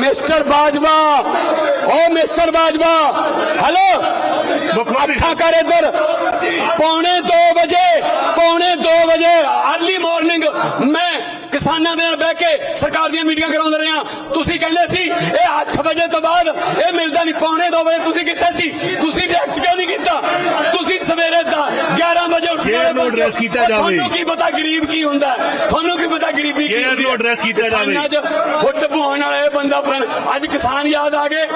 Mister Bajwa. ਓ mister Bajwa hello ਅੱਖਾਂ ਕਰ ਇੱਧਰ। ਪੌਣੇ 2 ਵਜੇ ਪੌਣੇ 2 ਵਜੇ ਅਰਲੀ ਮਾਰਨਿੰਗ ਮੈਂ ਕਿਸਾਨਾਂ ਦੇ ਨਾਲ ਬਹਿ ਕੇ ਸਰਕਾਰ ਦੀਆਂ ਮੀਟਿੰਗਾਂ ਕਰਾਉਂਦਾ ਰਿਹਾ। ਤੁਸੀਂ ਕਹਿੰਦੇ ਸੀ ਇਹ 8 ਵਜੇ ਤੋਂ ਬਾਅਦ ਇਹ ਮਿਲਦਾ ਨਹੀਂ। ਪੌਣੇ 2 ਵਜੇ ਤੁਸੀਂ ਕਿੱਥੇ ਸੀ? ਤੁਸੀਂ ਰਿਐਕਟ ਕਿਉਂ ਨਹੀਂ ਕੀਤਾ? ਤੁਸੀਂ ਸਵੇਰੇ ਦਾ 11 ਵਜੇ ਉੱਠ ਕੇ address ਕੀਤਾ ਜਾਵੇ। ਤੁਹਾਨੂੰ ਕੀ ਪਤਾ ਗਰੀਬ ਕੀ ਹੁੰਦਾ? ਤੁਹਾਨੂੰ ਕੀ ਪਤਾ ਗਰੀਬੀ ਕੀ ਹੁੰਦੀ address ਕੀਤਾ ਜਾਵੇ। 'ਚ ਫੁੱਟ ਬੁਹਾਉਣ ਵਾਲਾ ਬੰਦਾ ਫਰਨ ਅੱਜ ਕਿਸਾਨ ਯਾਦ ਆ ਗਏ।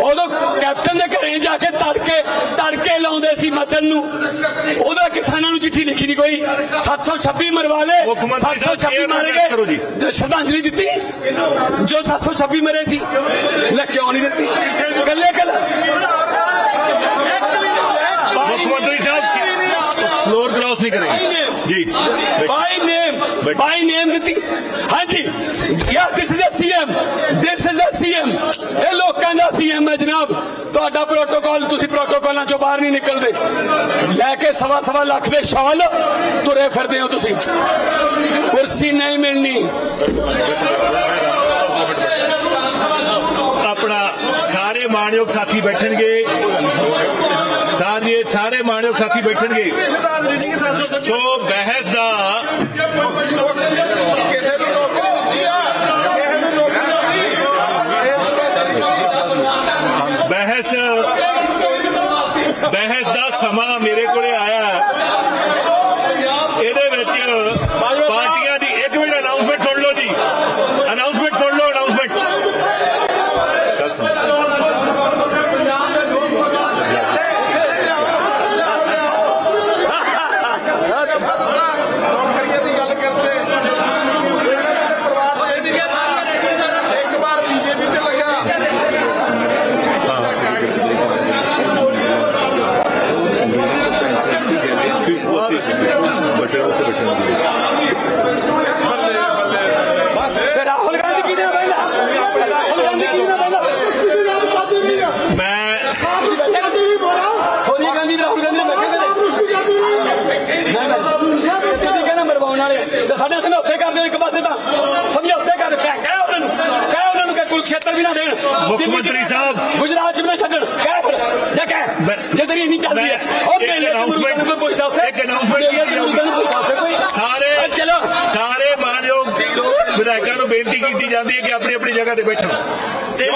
ਉਦੋਂ ਕੈਪਟਨ ਦੇ ਘਰੇ ਜਾ ਕੇ ਤੜਕੇ ਤੜਕੇ ਲਾਉਂਦੇ ਸੀ ਮਟਨ ਨੂੰ। ਉਹਦਾ ਕਿਸਾਨਾਂ ਨੂੰ ਚਿੱਠੀ ਲਿਖੀ ਨਹੀਂ ਕੋਈ। 726 ਮਰਵਾ ਲਏ। ਮੁੱਖ ਮੰਤਰੀ ਸਾਹਿਬ, 726 chair ਨੂੰ ਮਾਰੇ। ਗਏ। ਸ਼ਰਧਾਂਜਲੀ ਦਿੱਤੀ। ਜੋ 726 ਮਰੇ ਸੀ ਲੈ ਕਿਉਂ ਨਹੀਂ ਦਿੱਤੀ? ਕੱਲੇ ਕੱਲੇ ਮੁੱਖ ਮੰਤਰੀ ਸਾਹਿਬ ਫਲੋਰ ਕ੍ਰਾਸ ਨਹੀਂ ਕਰੇਗੇ ਜੀ। ਬਾਈ ਨੇਮ। ਬਾਈ ਨੇਮ ਦਿੱਤੀ। ਹਾਂਜੀ। Ya this is a CM CM. ਇਹ ਲੋਕਾਂ ਦਾ ਸੀਐਮ ਹੈ ਜਨਾਬ। ਤੁਹਾਡਾ ਪ੍ਰੋਟੋਕਾਲ ਤੁਸੀਂ ਪ੍ਰੋਟੋਕਾਲਾਂ ਚੋਂ ਬਾਹਰ ਨਹੀਂ ਨਿਕਲਦੇ। ਲੈ ਕੇ ਸਵਾ ਸਵਾ ਲੱਖ ਦੇ ਸ਼ਾਲ ਤੁਰੇ ਫਿਰਦੇ ਹੋ ਤੁਸੀਂ। ਕੁਰਸੀ ਨਹੀਂ ਮਿਲਣੀ। ਆਪਣਾ ਸਾਰੇ ਮਾਣਯੋਗ ਸਾਥੀ ਬੈਠਣਗੇ। ਸਾਰੇ ਸਾਰੇ ਮਾਣਯੋਗ ਸਾਥੀ ਬੈਠਣਗੇ। ਸੋ ਬਹਿਸ ਦਾ ਕਿਸੇ ਨੂੰ ਨੌਕਰੀ ਦਿੱਤੀ ਆ ਕਿਸੇ ਨੂੰ ਨੌਕਰੀ ਬਹਿਸ ਬਹਿਸ ਦਾ ਸਮਾਂ ਮੇਰੇ ਕੋਲੇ ਆਇਆ ਇਹਦੇ ਵਿੱਚ ਪਾਰਟੀਆਂ ਦੀ ਇੱਕ ਮਿੰਟ ਅਨਾਉਂਸਮੈਂਟ ਸੁਣ ਲਓ ਜੀ ਅਨਾਉਂਸਮੈਂਟ ਸੁਣ ਲਓ ਅਨਾਉਂਸਮੈਂਟ ਨੌਕਰੀਆਂ ਦੀ ਗੱਲ ਕਰਦੇ ਪਰਿਵਾਰ ਦੇ ਨਹੀਂ ਕਹਿੰਦਾ ਇੱਕ ਵਾਰ ਬੀਜੇਪੀ ਤੇ ਲੱਗਾ ਬੱਲੇ ਬੱਲੇ ਬਸ ਤੇ ਰਾਹੁਲ ਗਾਂਧੀ ਕਿਹਨੇ ਪਹਿਲਾਂ ਰਾਹੁਲ ਗਾਂਧੀ ਕਿਹਨੇ ਪਹਿਲਾਂ ਮੈਂ ਸੋਨੀਆ ਗਾਂਧੀ ਤੇ ਰਾਹੁਲ ਗਾਂਧੀ ਨੇ ਬੈਠੇ ਕਦੇ ਨਾ ਨਾ ਤੁਸੀਂ ਕਹਿੰਦੇ ਮਰਵਾਉਣ ਵਾਲੇ ਤੇ ਸਾਡੇ ਸਮਝੌਤੇ ਕਰਦੇ ਹੋ ਇੱਕ ਪਾਸੇ ਤਾਂ ਸਮਝੌਤੇ ਕਰ ਕਹਿ ਕਹਿ ਉਹਨਾਂ ਨੂੰ ਕਹਿ ਉਹਨਾਂ ਨੂੰ ਕਿ ਕੁਰਕਸ਼ੇਤਰ ਵੀ ਨਾ ਦੇਣ ਮੁੱਖ ਚ ਮੰਤਰੀ ਨਾ- ਸਾਹਿਬ। ਗੁਜਰਾਤ ਚ ਵੀ ਨਾ ਛੱਡਣ ਕਹਿ ਫਿਰ ਜਾ ਕਹਿ ਜੇ ਤੇਰੀ ਇੰਨੀ ਚੱਲਦੀ ਹੈ ਉਹ ਮੇਲੇ ਨੂੰ announcement- ਕੋਈ ਪੁੱਛਦਾ ਉੱਥੇ ਇੱਕ ਚ ਨੂੰ ਉੱਥੇ ਕੋਈ। ਸਾਰੇ ਚਲੋ ਸਾਰੇ ਮਾਨਯੋਗ ਵਿਧਾਇਕਾਂ ਨੂੰ ਬੇਨਤੀ ਕੀਤੀ ਜਾਂਦੀ ਹੈ ਕਿ ਆਪਣੀ ਆਪਣੀ ਜਗ੍ਹਾ ਤੇ ਬੈਠਣ ਤੇ